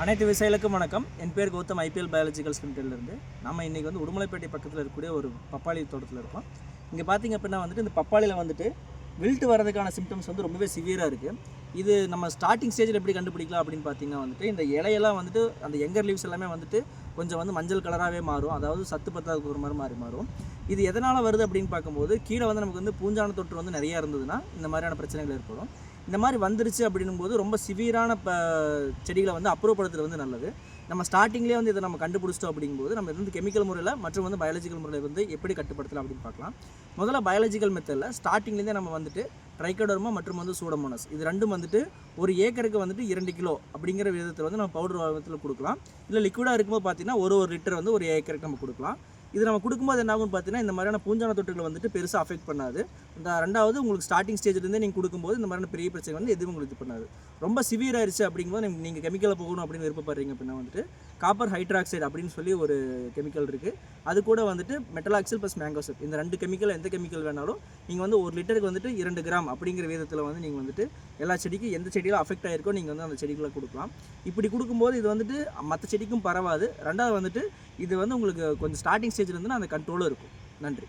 அனைத்து விசைகளுக்கும் வணக்கம். என் பேர் கௌதம் ஐபிஎல் பயாலஜிக்கல் லிமிடெட்லேருந்து நம்ம இன்றைக்கி வந்து உடுமலைப்பேட்டை பக்கத்தில் இருக்கக்கூடிய ஒரு பப்பாளி தோட்டத்தில் இருக்கோம். இங்கே பார்த்தீங்க அப்படின்னா வந்துட்டு இந்த பப்பாளியில் வந்துட்டு வில்ட்டு வரதுக்கான சிம்டம்ஸ் வந்து ரொம்பவே சிவியராக இருக்குது இது நம்ம ஸ்டார்டிங் ஸ்டேஜில் எப்படி கண்டுபிடிக்கலாம் அப்படின்னு பார்த்தீங்கன்னா வந்துட்டு இந்த இலையெல்லாம் வந்துட்டு அந்த எங்கர் லீவ்ஸ் எல்லாமே வந்துட்டு கொஞ்சம் வந்து மஞ்சள் கலராகவே மாறும். அதாவது சத்து பத்தாவது ஒரு மாதிரி மாறி மாறும். இது எதனால் வருது அப்படின்னு பார்க்கும்போது கீழே வந்து நமக்கு வந்து பூஞ்சான தொற்று வந்து நிறையா இருந்ததுன்னா இந்த மாதிரியான பிரச்சனைகள் ஏற்படும். இந்த மாதிரி வந்துருச்சு அப்படின்னும் போது ரொம்ப சிவியரான ப செடிகளை வந்து அப்புறப்படுத்துறது வந்து நல்லது. நம்ம ஸ்டார்டிங்லேயே வந்து இதை நம்ம கண்டுபிடிச்சிட்டோம் அப்படிங்கும்போது நம்ம இது வந்து கெமிக்கல் முறையில் மற்றும் வந்து பயாலஜிக்கல் முறையில் வந்து எப்படி கட்டுப்படுத்தலாம் அப்படின்னு பார்க்கலாம். முதல்ல பயாலஜிக்கல் மெத்தடில் ஸ்டார்டிங்லேருந்தே நம்ம வந்துட்டு ட்ரைக்கடர்மா மற்றும் வந்து சூடமோனஸ். இது ரெண்டும் வந்துட்டு ஒரு ஏக்கருக்கு வந்துட்டு இரண்டு கிலோ அப்படிங்கிற விதத்தில் வந்து நம்ம பவுடர் விதத்தில் கொடுக்கலாம். இல்லை லிக்விடாக இருக்கும்போது பார்த்தீங்கன்னா ஒரு ஒரு லிட்டர் வந்து ஒரு ஏக்கருக்கு நம்ம கொடுக்கலாம். இது நம்ம கொடுக்கும்போது என்ன ஆகும்னு பார்த்தீங்கன்னா இந்த மாதிரியான பூஞ்சான தொற்றுகளை வந்துட்டு பெருசாக அஃபெக்ட் பண்ணாது. இந்த ரெண்டாவது உங்களுக்கு ஸ்டார்டிங் ஸ்டேஜ்லேருந்தே நீங்கள் கொடுக்கும்போது இந்த மாதிரியான பெரிய பிரச்சனை வந்து எதுவும் உங்களுக்கு இது பண்ணாது. ரொம்ப சிவியர் ஆயிடுச்சு அப்படிங்கும்போது நீங்கள் நீங்கள் கெமிக்கலை போகணும் அப்படின்னு விருப்பப்படுறீங்க அப்படின்னா வந்துட்டு காப்பர் ஹைட்ராக்சைடு அப்படின்னு சொல்லி ஒரு கெமிக்கல் இருக்குது அது கூட வந்துட்டு மெட்டலாக்சில் ப்ளஸ் மேங்கோசெப் இந்த ரெண்டு கெமிக்கல் எந்த கெமிக்கல் வேணாலும் நீங்கள் வந்து ஒரு லிட்டருக்கு வந்துட்டு இரண்டு கிராம் அப்படிங்கிற விதத்தில் வந்து நீங்கள் வந்துட்டு எல்லா செடிக்கும் எந்த செடியில் அஃபெக்ட் ஆகிருக்கோ நீங்கள் வந்து அந்த செடிகளை கொடுக்கலாம். இப்படி கொடுக்கும்போது இது வந்துட்டு மற்ற செடிக்கும் பரவாது. ரெண்டாவது வந்துட்டு இது வந்து உங்களுக்கு கொஞ்சம் ஸ்டார்டிங் ஸ்டேஜில் இருந்து அந்த கண்ட்ரோலும் இருக்கும் நன்றி.